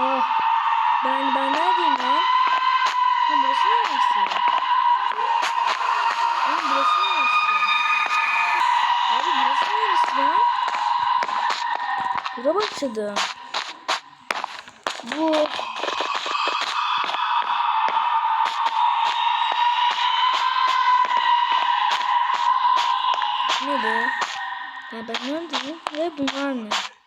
Oh. Ben ben neredeyim lan? Ha burası neresi? Oğlum burası neresi? Abi burası neresi lan? Bura başladı. Bu Ne bu? Ya ben neredeyim? Ve bunlar ne?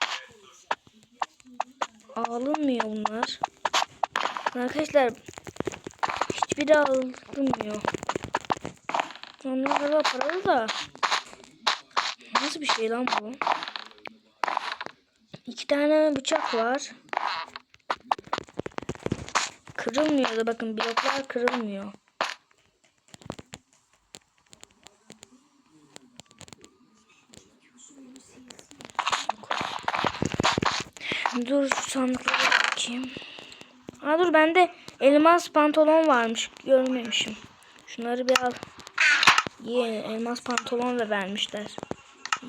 Alınmıyor bunlar. Arkadaşlar hiçbiri alınmıyor. Onlar galiba paralı da. Nasıl bir şey lan bu? İki tane bıçak var. Kırılmıyor da bakın bloklar kırılmıyor. Dur şu sandıklara bakayım. Aa dur bende elmas pantolon varmış. Görmemişim. Şunları bir al. Ye elmas pantolon da vermişler.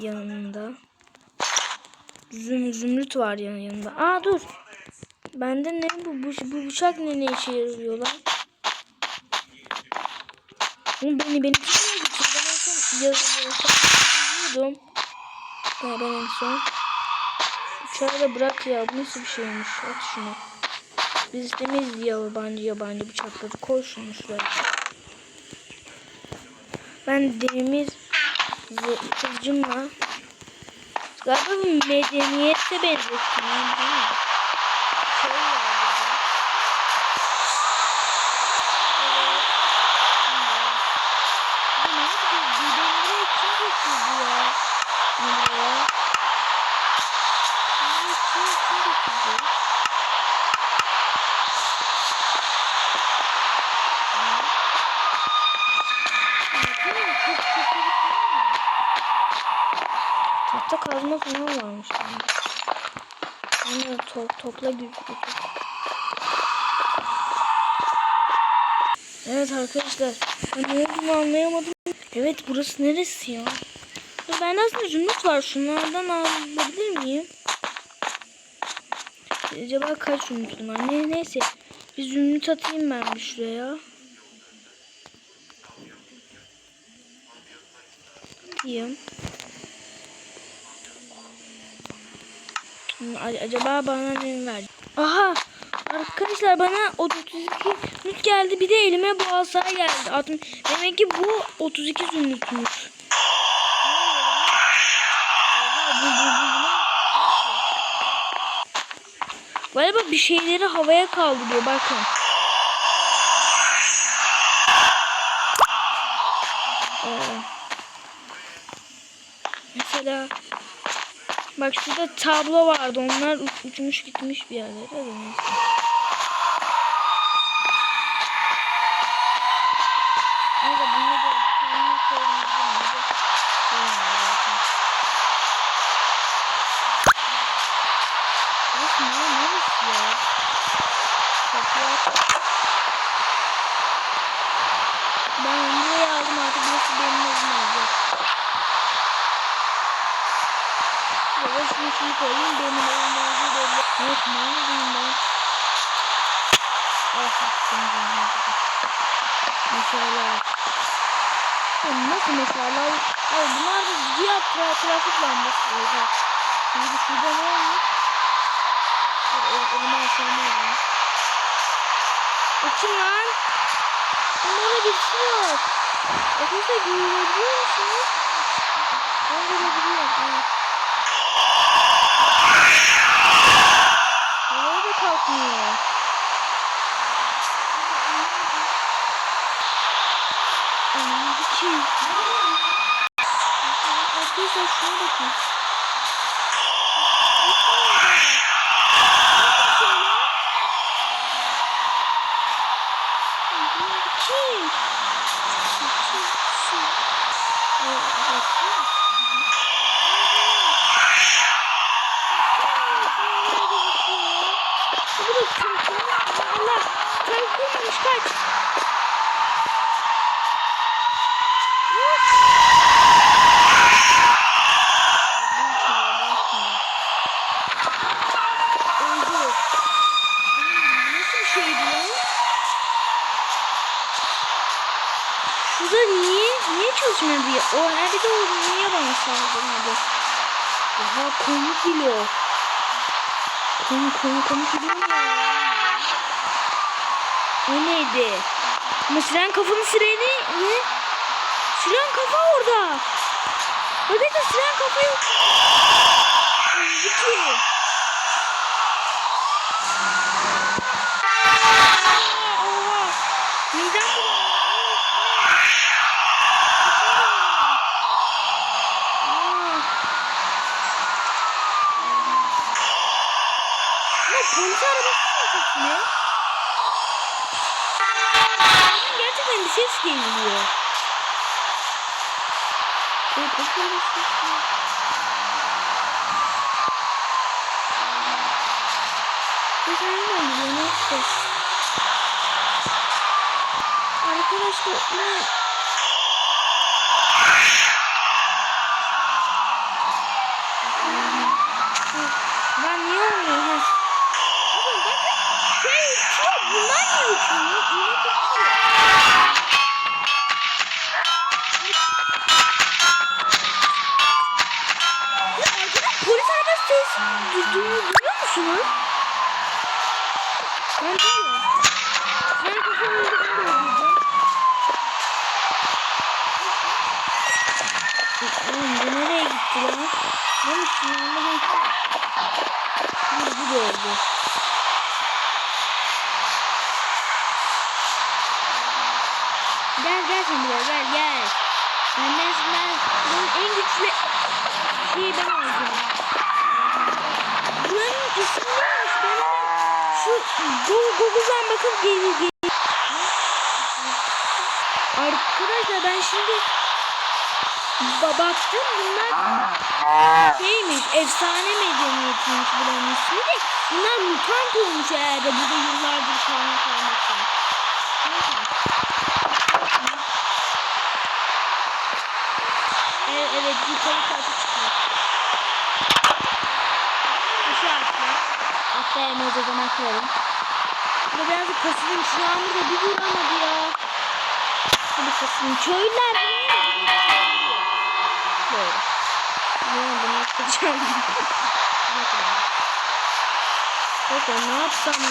Yanında. Züm, zümrüt var yan yanında. Aa dur. Bende ne bu? Bu, bu bıçak ne, ne işe yarıyor lan? Oğlum beni beni kimle getirdi? Ben en son yazıyordum. Ya ben en son. Da bırak ya. Bu nasıl bir şeymiş? At şunu. Biz istemeyiz yabancı yabancı bıçakları. Koy şunu şuraya. Ben demir kılıcımla galiba medeniyete benzettim. değil mi? Tahta kazma falan varmış. bende. To topla gözüküyor. Evet arkadaşlar. Ben ne olduğunu anlayamadım. Evet burası neresi ya? Dur, bende aslında zümrüt var. Şunlardan alabilir miyim? Acaba kaç zümrütüm var? Ne, neyse. Bir zümrüt atayım ben bir şuraya. Atayım. Acaba bana ne ver? Aha! Arkadaşlar bana 32 zümrüt geldi. Bir de elime bu asa geldi. Altın- Demek ki bu 32 zümrütmüş. Galiba bir şeyleri havaya kaldırıyor bakın. Ee, mesela bak şurada tablo vardı. Onlar uç- uçmuş gitmiş bir yerlere. şey. Ben burayı aldım artık burası benim evim olacak. Böyle şunu koyayım benim evim olduğu belli. Ben? Ah şimdi Meşaleler. Ya nasıl meşaleler? Ay bunlar da diğer tra trafik lambası. Oha. Şimdi şurada ne olmuş? Dur el, elime aşağıma alayım. O kim lan? Bunlarla birisi var. Arkadaşlar görebiliyor musunuz? Ben görebiliyorum. Evet. Havaya da kalkmıyor. Anam bu kim? Arkadaşlar şuna bakın. Bunlar niye? Niye çalışmadı ya? O nerede oldu? Niye bana saldırmadı? Oha komik geliyor. Komik komik komik mu ya? O neydi? Ama siren kafanın sireni ne? Siren kafa orada. Arkadaşlar siren kafa yok. Gitti. Oha. Midem bulanıyor. Ama polis arabası mı ne? Gerçekten bir ses geliyor. Böyle polis arabası mı? Ne. Arkadaşlar yine Ben niye olmuyor ha? Bakın bakın şey uçuyor bunlar niye uçuyor? İnek uçuyor. Ya arkadan polis arabası sesi du- du- duyuyor musunuz? Ben duyuyorum. Ben kafamı öldürdüm. Oğlum bu nereye gitti lan? Ne mi Şimdi bu da öldü. Gel gel sen buraya gel gel. Benden ben bunun en güçlü şeyi ben alacağım. Buranın ismi neymiş? Ben hemen şu Google, Google'dan bakıp gelir. Arkadaşlar ben şimdi ba baktım bunlar şeymiş efsane medeniyetiymiş buranın ismi de bunlar mutant olmuş eğer de burada yıllardır kalmış olmaktan. Evet, evet yukarı katı çıkıyor. Aşağı atla. Atlayamaz o zaman kırarım. Burada birazcık kasılın şu an burada bir vuramadı ya. Hadi kasılın. Köylüler Böyle. Ya bunu yapacağım. Peki ne yapsam ya?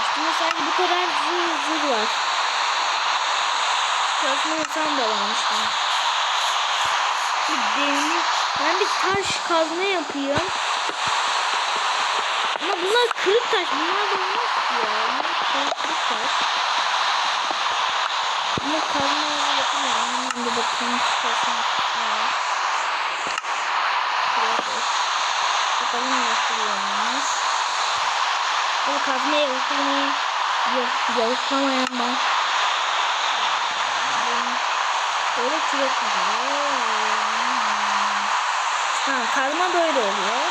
Üstüne sanki bu kadar zır zır var. Çalışma insan da varmış bana. Demir. Ben bir taş kazma yapayım. Ama bunlar kırık taş. Bunlar da olmaz ki ya. Bunlar kırık taş. Ama kazma yapamıyorum. Bir bakayım. Var. Bakalım nasıl yanmış. O kazmaya bakayım. Yok, yalıklamayan ben. Böyle kürek oluyor. Ha, kazma böyle oluyor.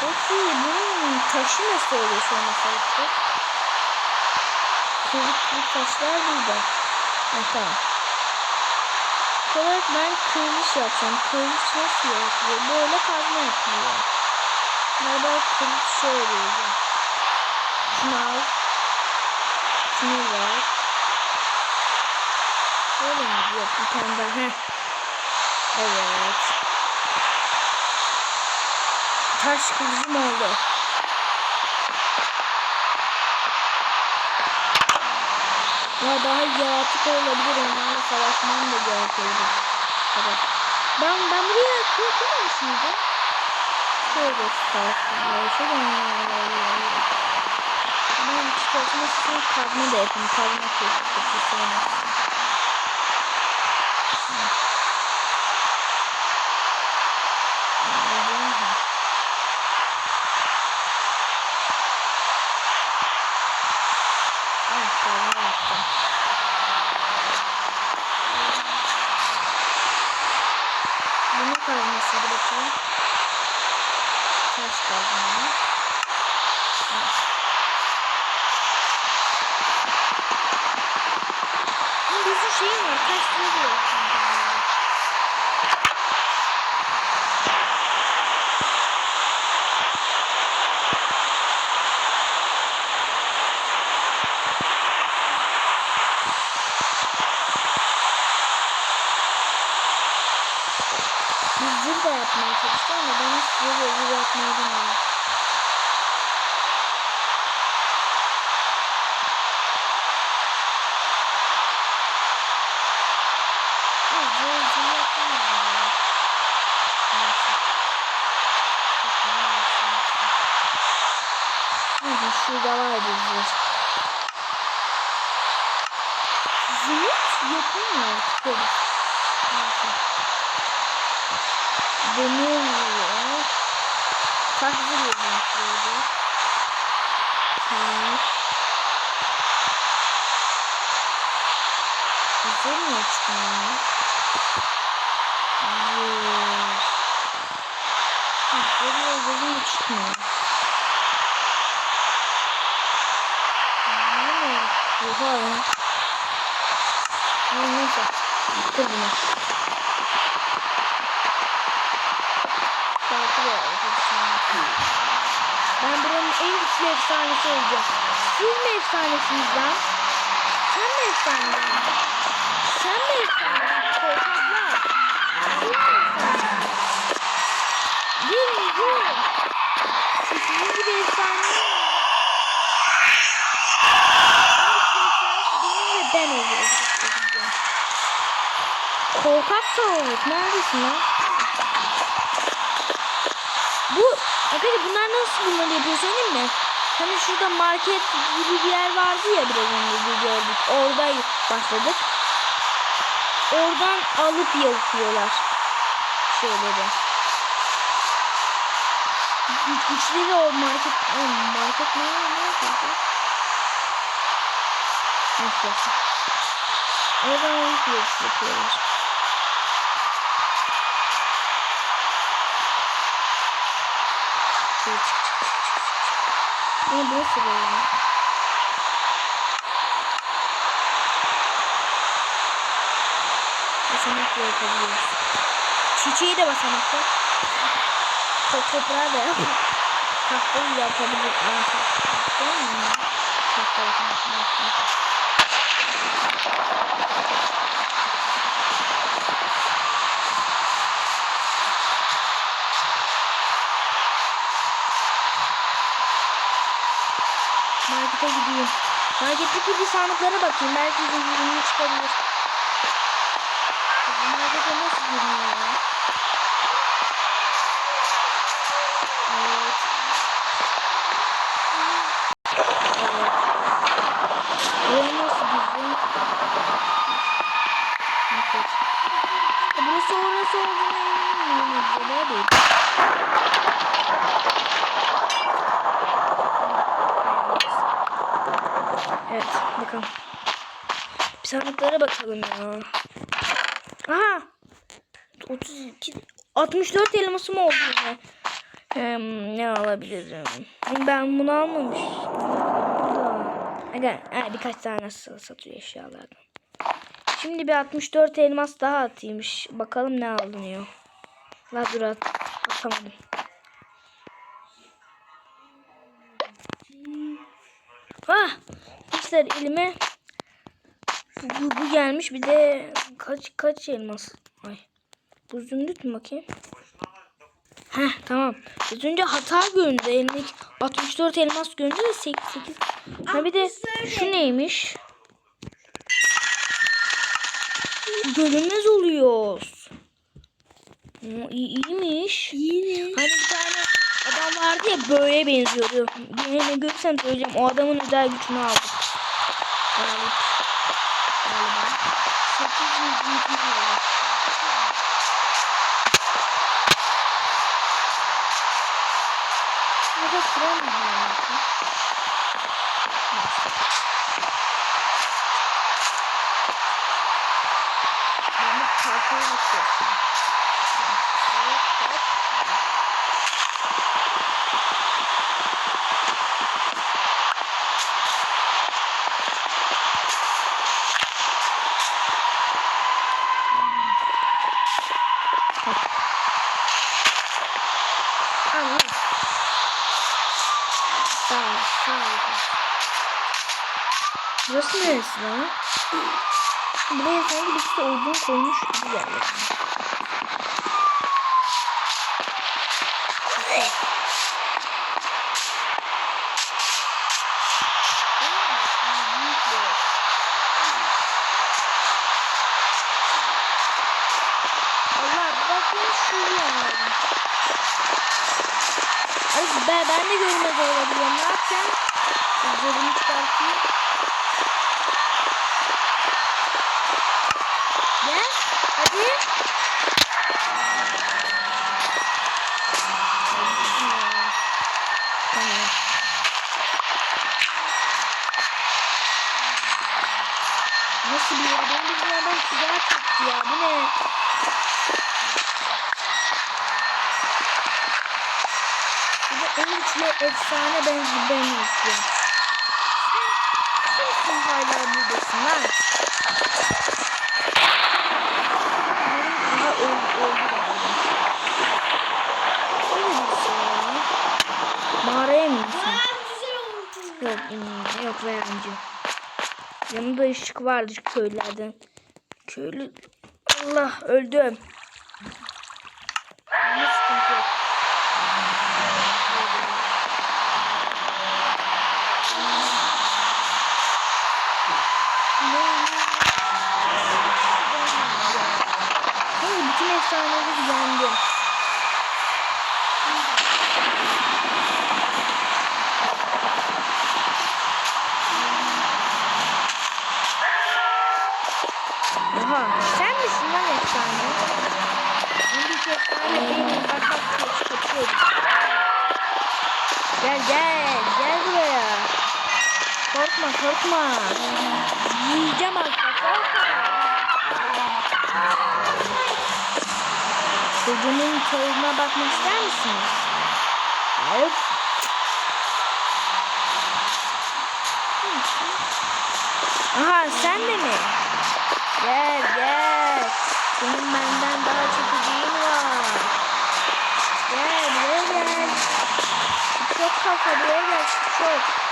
Peki bunun taşı nasıl oluyor an mesela? Kırık taşlar burada. Ha, tamam. olarak ben kırılış yapacağım. Kırılış nasıl yapılıyor? Böyle kazma yapılıyor. Galiba kırılış şöyle oluyor. Şunu al. Şunu ver. Şöyle mi? Yok bir tane daha. Heh. Evet. Taş kılıcım oldu. Ya daha yaratık olabilir onlarla savaşmam da gerekebilir. Evet. Ben, ben buraya kurtulmamış mıydım? Şöyle onlarla Ben çıkartmak için kazma da yapayım. Kazma kesiyorum. Ah, kazma yaptım. Bunun kazması bakayım. Taş kazma. Evet. Ama bir sürü şeyim var. Kaç lira diyor. Yapmaya çalıştım ama ben hiç size böyle yapmayı bilmiyorum. Evet, böyle şey yapamıyorum. Neyse. Neyse şurada vardı bir. Zümrüt yapamıyor. Polis. Neyse. Demir vuruyor. Zümrütleri? Taş. Güzel mi çıkmıyor? Yüz. Güzel yazılı mı çıkmıyor? Oha ya. Neyse. Bitir bunu. Farklı bir efsane. Ben buranın en güçlü efsanesi olacağım. Siz mi efsanesiniz lan? Sen mi efsanesin? Sen mi efsanesin? Korkaklar. Siz mi gelin. Siz sizin gibi efsane ben olacağım. Korkak tavuk. Neredesin lan? Bu arkadaşlar bunlar nasıl bunları yapıyor söyleyeyim mi? Hani şurada market gibi bir yer vardı ya biraz önce gördük. Orada başladık. Oradan alıp yapıyorlar şeyleri. Güçleri o market market ne ne yapıyordu? Neyse. Oradan alıp yapıyorlar. Çık çık çık çık çık. Bunu burası böyle. Basamakla yapabiliyoruz. Çiçeği de basamakla. Top toprağı da yap. Tahtayı yapabilir. Aa, tahta mı? Tahta basamakla. Markete gideyim. Marketteki bir sandıklara bakayım. Belki bir ürünü çıkabilir. Bu markete nasıl girmiyor ya? Evet. Evet. Buraya nasıl girdim? Evet. E, Burası orası olduğuna eminim? Buraya değil. Evet bakalım. Bir sandıklara bakalım ya. Aha. 32 64 elmasım oldu yine. Hmm, ne alabilirim? Ben bunu almamıştım. Aga, ha, birkaç tane sa- satıyor eşyalardan. Şimdi bir 64 elmas daha ataymış. Bakalım ne alınıyor. La dur at, atamadım. İşte elime bu, bu gelmiş. Bir de kaç kaç elmas? Ay. Bu zümrüt mü bakayım? Heh tamam. Az önce hata göründü. Elimdeki 64 elmas göründü de 8. 8. Ha bir de şu neymiş? Görünmez oluyoruz. Oo, iyi, iyiymiş. İyi. Hani bir tane adam vardı ya böyle benziyordu. Birini görürsem söyleyeceğim. O adamın özel gücünü aldık. Galip. Galiba. 800 yedi oldu. Burada sıra mı var? Ben Burası neresi lan? Buraya sanki birisi odun koymuş gibi geldi. Ay ben, ben de görmez olabiliyorum. Ne yapacağım? Zırhımı çıkartayım. Gel. Hadi. Tamam. Nasıl bir yer? Benim bizim adam tuzağa çekti ya. Bu ne? Bu da en güçlü efsane ben ben istiyorum. Sen kimsin hala buradasın lan? Aha öldü öldü galiba. Neredesin ya? Mağaraya mı insin? Yok Yok vermeyeceğim. Yanımda ışık vardı köylülerden. Köylü... Allah öldüm. Bütün efsaneleri yendim. Oha, sen misin lan efsane? Ben bir efsane değilim, bak bak kaç kaçıyorum. Gel gel, gel buraya. Korkma korkma. Yiyeceğim artık, korkma. Çocuğumun tadına bakmak ister misiniz? Hayır. Aha sen de mi? Gel gel. Senin benden daha çekeceğin var. Gel buraya gel. Çok kafa buraya gel. Çok.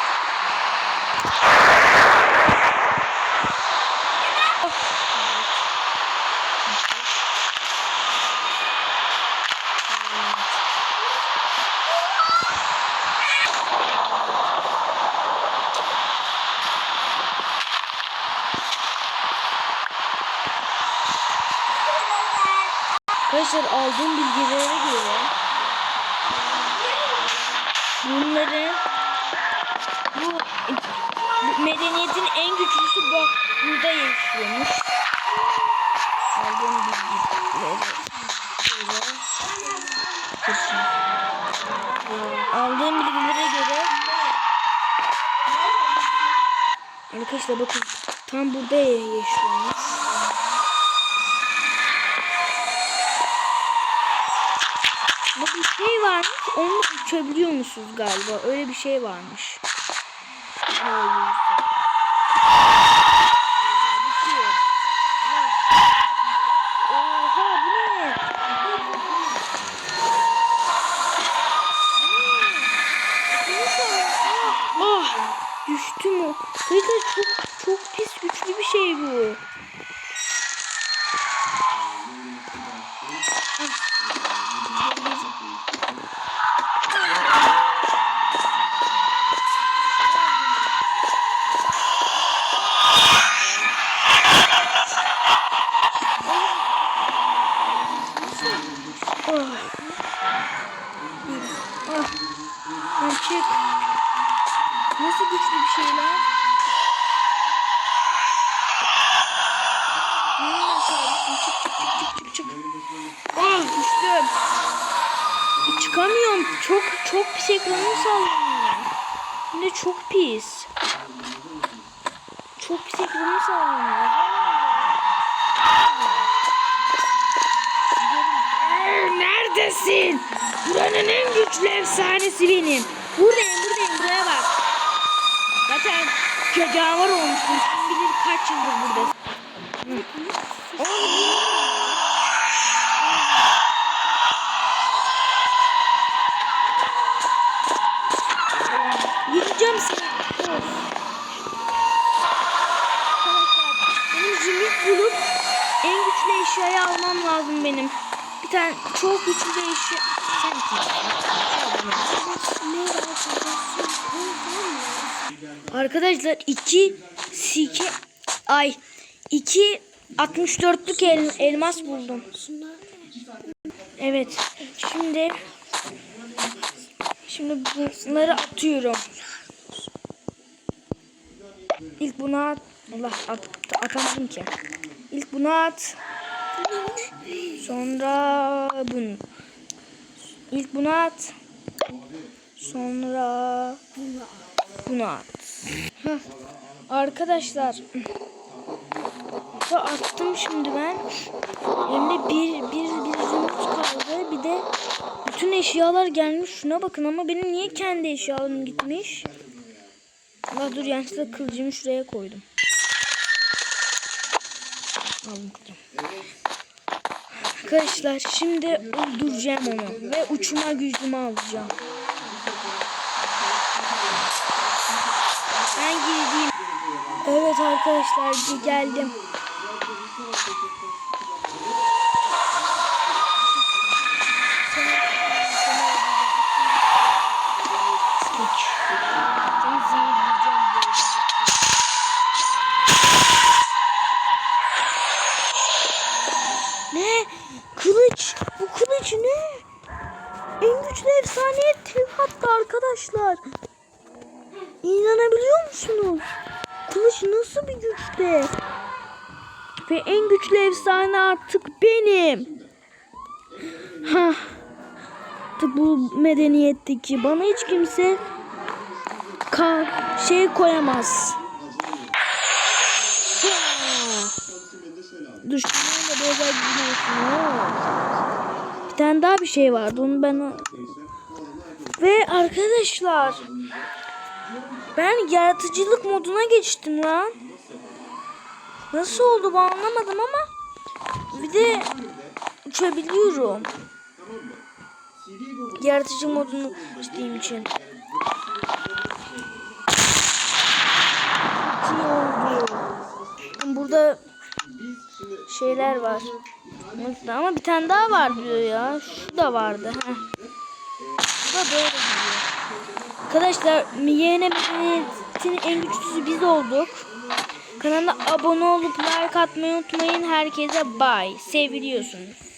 Arkadaşlar aldığım bilgilere göre bunların bu, bu medeniyetin en güçlüsü bu burada yaşıyormuş. Aldığım Kesin. Aldığım bilgilere göre Arkadaşlar bakın tam burada yaşıyormuş. Bu bir şey varmış. Onu uçabiliyor musunuz galiba? Öyle bir şey varmış. Ne oluyorsa. Oha, bitiyor. Oha, Oha bu ne? Oh, düştüm o. Arkadaşlar çok çok pis güçlü bir şey bu. Oh. Ah. Lan çık. Nasıl güçlü bir şey lan? Neyin aşağısın? Çık çık çık çık çık çık. Ah düştüm. Çıkamıyorum. Çok çok pis ekranım sallanıyor. De çok pis. Çok pis ekranım sallanıyor. Ee, Neredesin? Buranın en güçlü efsanesi benim. Buradayım buradayım buraya bak. Zaten canavar olmuştum. Kim bilir kaç yıldır buradasın. Hı. Oğlum, Yiyeceğim seni. Of. Arkadaşlar benim zümrüt bulup almam lazım benim. Bir tane çok güçlü bir eşya. sen iki. Arkadaşlar 2 sike ay 2 64'lük el, elmas buldum. Evet. Şimdi şimdi bunları atıyorum. İlk bunu at. Allah at, atamadım ki. İlk bunu at. Sonra bunu. İlk bunu at. Sonra bunu at. Heh. Arkadaşlar attım şimdi ben. Elimde bir, bir, bir zümrüt kaldı. Bir de bütün eşyalar gelmiş. Şuna bakın ama benim niye kendi eşyalarım gitmiş? Allah dur yanlışlıkla kılıcımı şuraya koydum. Aldım kılıcımı. Arkadaşlar şimdi öldüreceğim onu ve uçma gücümü alacağım. Ben girdim. Evet arkadaşlar ge- geldim. Stik. Seni zehirleyeceğim böyle. Ne? Kılıç. Bu kılıç ne? En güçlü efsaneye tek hatta arkadaşlar. İnanabiliyor musunuz? Kılıç nasıl bir güçte? Ve en güçlü efsane artık benim. Ha. Bu medeniyetteki bana hiç kimse ka şey koyamaz. Ha. Düşmanın da olsun. Oo. Bir tane daha bir şey vardı onu ben ve arkadaşlar ben yaratıcılık moduna geçtim lan. Nasıl oldu bu anlamadım ama bir de uçabiliyorum. Yaratıcı modunu içtiğim için. İyi. Burada şeyler var. Ama bir tane daha var diyor ya. Şu da vardı. Heh. Bu da böyle gidiyor. Arkadaşlar Medeniyeti'nin en güçlüsü biz olduk. Kanala abone olup like atmayı unutmayın. Herkese bye. Seviliyorsunuz.